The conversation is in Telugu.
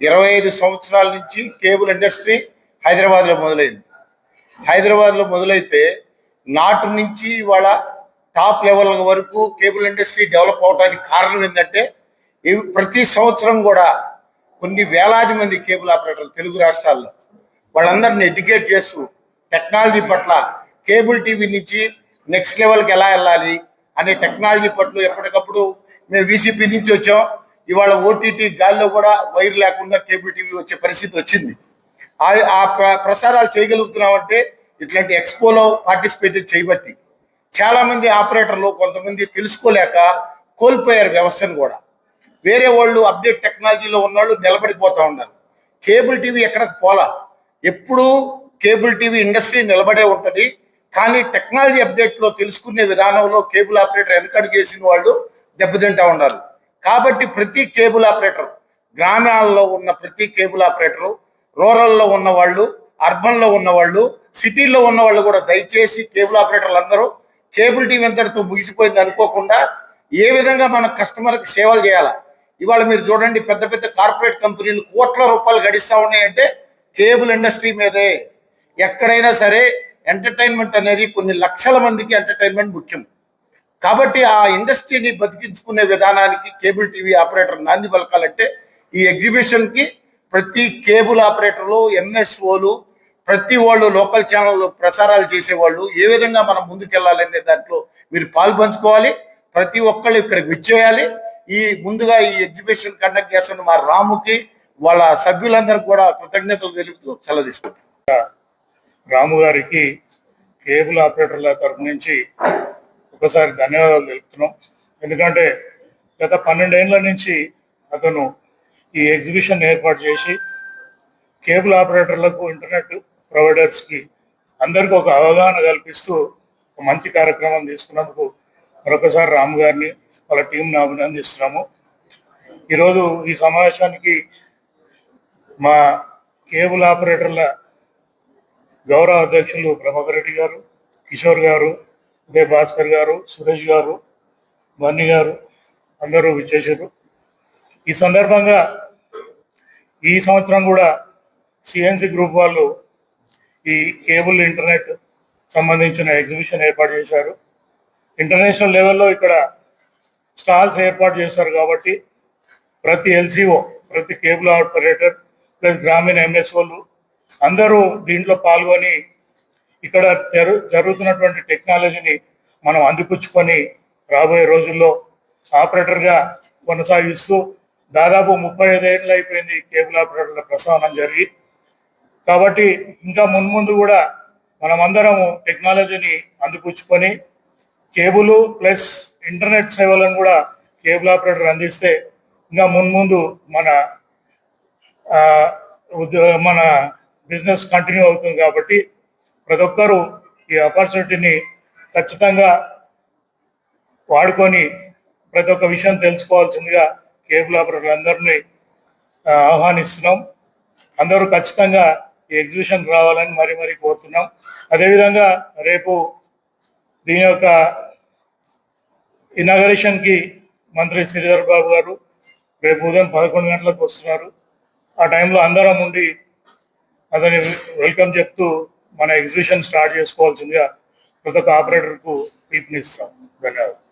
ఇరవై ఐదు సంవత్సరాల నుంచి కేబుల్ ఇండస్ట్రీ హైదరాబాద్లో మొదలైంది. హైదరాబాద్లో మొదలైతే నాటు నుంచి ఇవాళ టాప్ లెవెల్ వరకు కేబుల్ ఇండస్ట్రీ డెవలప్ అవడానికి కారణం ఏంటంటే ఇవి ప్రతి సంవత్సరం కూడా కొన్ని వేలాది మంది కేబుల్ ఆపరేటర్లు తెలుగు రాష్ట్రాల్లో వాళ్ళందరిని ఎడ్యుకేట్ చేస్తూ టెక్నాలజీ పట్ల కేబుల్ టీవీ నుంచి నెక్స్ట్ లెవెల్కి ఎలా వెళ్ళాలి అనే టెక్నాలజీ పట్ల ఎప్పటికప్పుడు మేము వీసీపీ నుంచి వచ్చాం. ఇవాళ ఓటీటీ గాల్లో కూడా వైర్ లేకుండా కేబుల్ టీవీ వచ్చే పరిస్థితి వచ్చింది. ఆ- ప్ర- ప్రసారాలు చేయగలుగుతున్నామంటే ఇట్లాంటి ఎక్స్పోలో పార్టిసిపేట్ చేయబట్టి చాలా మంది ఆపరేటర్లు కొంతమంది తెలుసుకోలేక కోల్పోయారు వ్యవస్థను కూడా. వేరే వాళ్ళు అప్డేట్ టెక్నాలజీలో ఉన్నవాళ్ళు నిలబడిపోతా ఉన్నారు. కేబుల్ టీవీ ఎక్కడికి పోలా? ఎప్పుడూ కేబుల్ టీవీ ఇండస్ట్రీ నిలబడే ఉంటుంది. కానీ టెక్నాలజీ అప్డేట్లో తెలుసుకునే విధానంలో కేబుల్ ఆపరేటర్ వెనకడుగేసిన వాళ్ళు దెబ్బతింటా ఉన్నారు. కాబట్టి ప్రతి కేబుల్ ఆపరేటర్ గ్రామాల్లో ఉన్న ప్రతి కేబుల్ ఆపరేటరు రూరల్లో ఉన్న వాళ్ళు అర్బన్లో ఉన్న వాళ్ళు సిటీల్లో ఉన్న వాళ్ళు కూడా దయచేసి కేబుల్ ఆపరేటర్లు అందరూ కేబుల్ టీవీ అంతటితో ముగిసిపోయింది అనుకోకుండా ఏ విధంగా మన కస్టమర్కి సేవలు చేయాలా? ఇవాళ మీరు చూడండి పెద్ద పెద్ద కార్పొరేట్ కంపెనీలు కోట్ల రూపాయలు గడిస్తూ ఉన్నాయంటే కేబుల్ ఇండస్ట్రీ మీదే. ఎక్కడైనా సరే ఎంటర్టైన్మెంట్ అనేది కొన్ని లక్షల మందికి ఎంటర్టైన్మెంట్ ముఖ్యం. కాబట్టి ఆ ఇండస్ట్రీని బతికించుకునే విధానానికి కేబుల్ టీవీ ఆపరేటర్ నాంది పలకాలంటే ఈ ఎగ్జిబిషన్కి ప్రతి కేబుల్ ఆపరేటర్లు ఎంఎస్ఓలు ప్రతి వాళ్ళు లోకల్ ఛానల్ ప్రసారాలు చేసేవాళ్ళు ఏ విధంగా మనం ముందుకెళ్ళాలనే దాంట్లో మీరు పాల్పంచుకోవాలి ప్రతి ఒక్కళ్ళు ఇక్కడికి విచ్చేయాలి. ఈ ముందుగా ఈ ఎగ్జిబిషన్ కండక్ట్ చేస్తున్న మా రాముకి వాళ్ళ సభ్యులందరూ కూడా కృతజ్ఞతలు తెలుపుతూ సెలవు తీసుకుంటారు రాము గారికి కేబుల్ ఆపరేటర్ల తరపు నుంచి ఒకసారి ధన్యవాదాలు తెలుపుతున్నాం. ఎందుకంటే గత పన్నెండేళ్ళ నుంచి అతను ఈ ఎగ్జిబిషన్ ఏర్పాటు చేసి కేబుల్ ఆపరేటర్లకు ఇంటర్నెట్ ప్రొవైడర్స్కి అందరికీ ఒక అవగాహన కల్పిస్తూ ఒక మంచి కార్యక్రమం తీసుకున్నందుకు మరొకసారి రాము గారిని వాళ్ళ టీంని అభినందిస్తున్నాము. ఈరోజు ఈ సమావేశానికి మా కేబుల్ ఆపరేటర్ల గౌరవ అధ్యక్షులు ప్రభాకర్ రెడ్డి గారు కిషోర్ గారు ఉదయ్ భాస్కర్ గారు సురేష్ గారు బన్నీ గారు అందరూ విచ్చేసారు ఈ సందర్భంగా ఈ సంవత్సరం కూడా సిఎన్సి గ్రూప్ వాళ్ళు ఈ కేబుల్ ఇంటర్నెట్ సంబంధించిన ఎగ్జిబిషన్ ఏర్పాటు చేశారు. ఇంటర్నేషనల్ లెవెల్లో ఇక్కడ స్టాల్స్ ఏర్పాటు చేశారు కాబట్టి ప్రతి ఎల్సిఓ ప్రతి కేబుల్ ఆపరేటర్ ప్లస్ గ్రామీణ ఎంఎస్ఓలు అందరూ దీంట్లో పాల్గొని ఇక్కడ జరు జరుగుతున్నటువంటి టెక్నాలజీని మనం అందిపుచ్చుకొని రాబోయే రోజుల్లో ఆపరేటర్గా కొనసాగిస్తూ దాదాపు ముప్పై ఐదేళ్ళు అయిపోయింది కేబుల్ ఆపరేటర్ల ప్రస్థానం జరిగి. కాబట్టి ఇంకా మున్ముందు కూడా మనమందరము టెక్నాలజీని అందిపుచ్చుకొని కేబుల్ ప్లస్ ఇంటర్నెట్ సేవలను కూడా కేబుల్ ఆపరేటర్ అందిస్తే ఇంకా మున్ముందు మన ఉద్యో- మన బిజినెస్ కంటిన్యూ అవుతుంది కాబట్టి ప్రతి ఒక్కరూ ఈ ఆపర్చునిటీని ఖచ్చితంగా వాడుకొని ప్రతి ఒక్క విషయం తెలుసుకోవాల్సిందిగా కేబుల్ ఆపరేటర్లు అందరినీ ఆహ్వానిస్తున్నాం. అందరూ ఖచ్చితంగా ఈ ఎగ్జిబిషన్ రావాలని మరీ మరీ కోరుతున్నాం. అదేవిధంగా రేపు దీని యొక్క ఇనాగరేషన్కి మంత్రి శ్రీధర్ బాబు గారు రేపు ఉదయం పదకొండు గంటలకు వస్తున్నారు. ఆ టైంలో అందరం ఉండి అతని వెల్కమ్ చెప్తూ మన ఎగ్జిబిషన్ స్టార్ట్ చేసుకోవాల్సిందిగా ప్రతి ఒక్క ఆపరేటర్కు పిలుపునిస్తాం ధన్యవాదాలు.